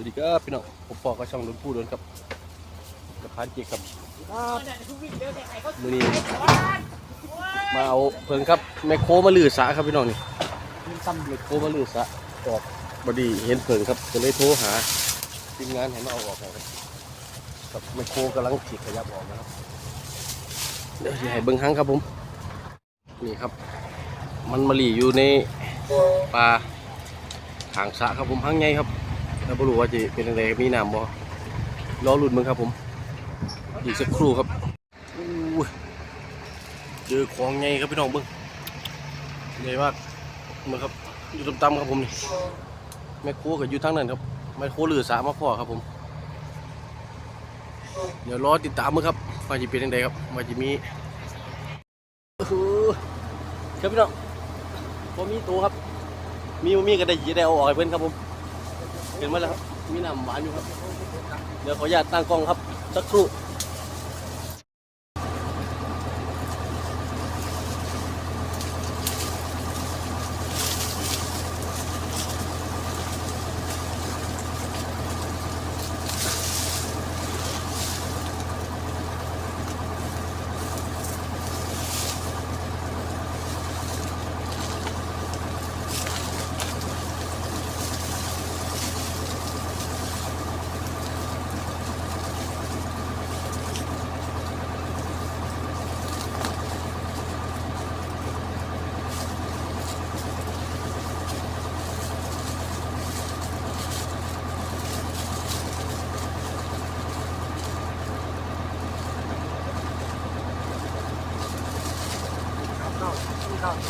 วัสดีครับพี่น้องผมปอก็ช่องลุนพูดนครับกับพานเกียรติครับมือนี้มาเอาเพิ่งครับแมคโครมาลือสาครับพี่น้องนี่แมคโครมาลือสาออกบดีเห็นเพิ่งครับก็เลยโทรหาทีมงานให้มาเอาออกให้ครับกับแมคโครกำลังฉีดขยับออกนะครับเดี๋ยวจะให้เบิ้งหังครับผมนี่ครับ มันมาหลีอยู่ในปลาหางสระครับผมหังใหญ่ครับ แล้วบ่รู้ว่าจะเป็นอะไรมีน้ำบ่รอหลุ้นมึงครับผม อีกสักครู่ครับอู้ยเจอของไงครับพี่น้องเบิ้งใหญ่มากมึงครับอยู่ต่ำๆครับผมนี่แม่โคก็อยู่ทางนั้นครับแม่โคลือสามาพ่อครับผม เดี๋ยวรอติดตามมึงครับว่าจะเป็นยังไงครับว่าจะมีโอ้โหครับพี่น้องพอมีตัวครับ มีมีก็ได้ยีได้เอาออกให้เพิ่นครับผม เห็นไหมแล้วครับ มีน้ำหวานอยู่ครับ เดี๋ยวขออนุญาตตั้งกล้องครับ สักครู่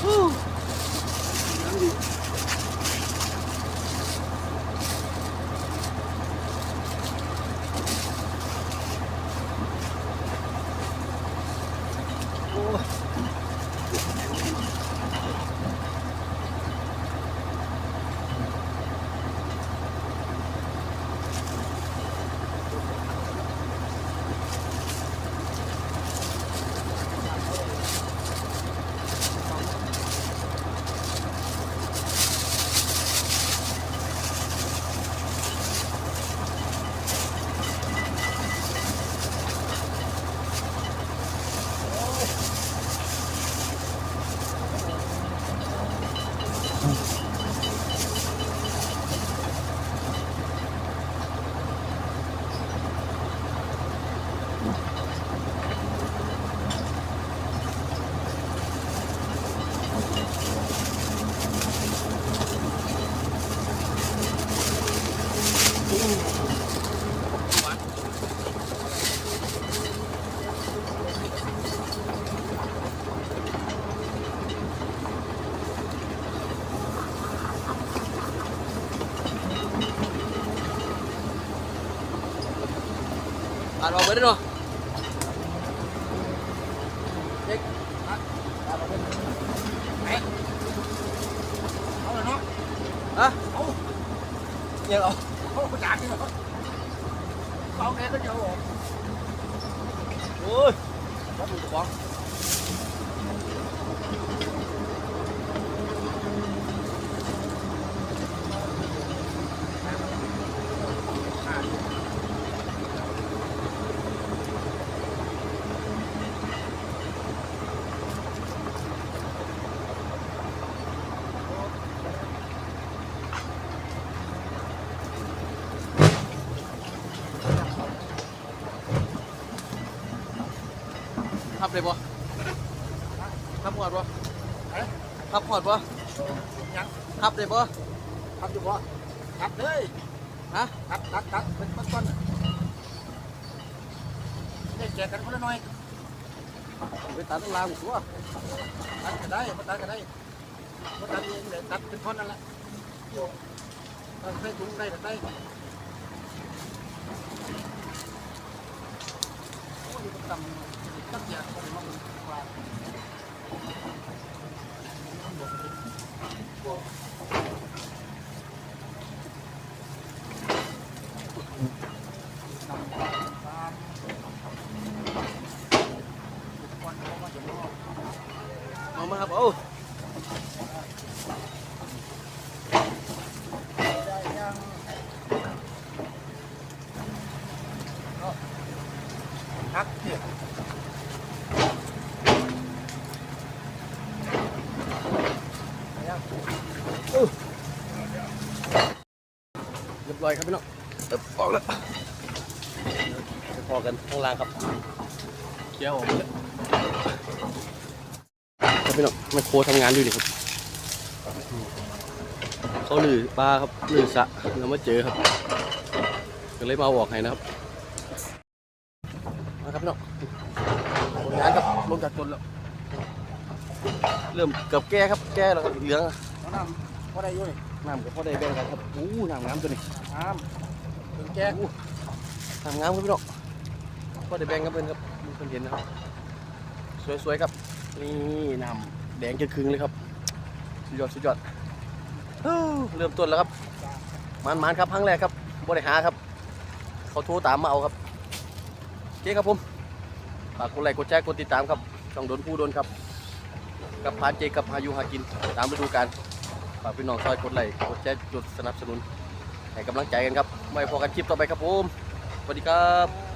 อ่านออกไปได้เนาะเด็ก เอาเลยเนาะ ฮะยังเอา เขาประจานนี่เหรอเขาแกก็จะเอาออก โอ้ยรับมือของทับเลยบ่ทับหอดบ่ทับหอดบ่ยังทับเลยบ่ทำอยู่บ่ตัดเลยฮะตัดตัดตัดเป็นต้นๆได้แจกกันคนละหน่อยไปตัดลางตัวตัดก็ได้บ่ตัดก็ได้บ่ตัดเองเลยตัดเป็นท่อนนั่นแหละตัดใส่ถุงได้ก็ได้โอ้ยมันต่ำ ตัดอย่างคนมาเป็นกว่าต่ำกว่าตามคนเขามาจะรอ เอามาครับเอา ได้ยัง เรีย บร้อยครับพี่น้องเออออกแล้วจะพอกันข้างล่างครับเคี้ยวออกมาเลยครับพี่น้องแม่โคทำงานอยู่นี่ครับเขาลือปลาครับลือสระแล้วมาเจอครับก็เลยมาเอาออกให้นะครับมาครับพี่น้องผลงานครับลงจากต้นแล้วเริ่มเกือบแก่ครับแก่แล้วครับเหลืองเอาน้ำพอได้อยู่นี่ น้ำกับพ่อได้แบ่งกันครับอู้น้ำงามตัวนี้น้ำถึงแกงน้ำงามครับพี่น้องพ่อได้แบ่งกับเพื่อนครับมีคนเห็นนะครับ สวยๆครับ นี่น้ำแดงจะครึ่งเลยครับ สุดยอดสุดยอดฮู้เริ่มต้นแล้วครับมันมันๆครับครั้งแรกครับบ่ได้หาครับ เขาโทรตามมาเอาครับโอเคครับผมฝากกดไลค์กดแชร์กดติดตามครับช่องโดนผู้โดนครับ กับพานเจกับพายุหากินตามฤดูกาล ฝากพี่น้องซอยกดไลค์กดแชร์กดสนับสนุนให้กำลังใจกันครับไว้พอกันคลิปต่อไปครับผมสวัสดีครับ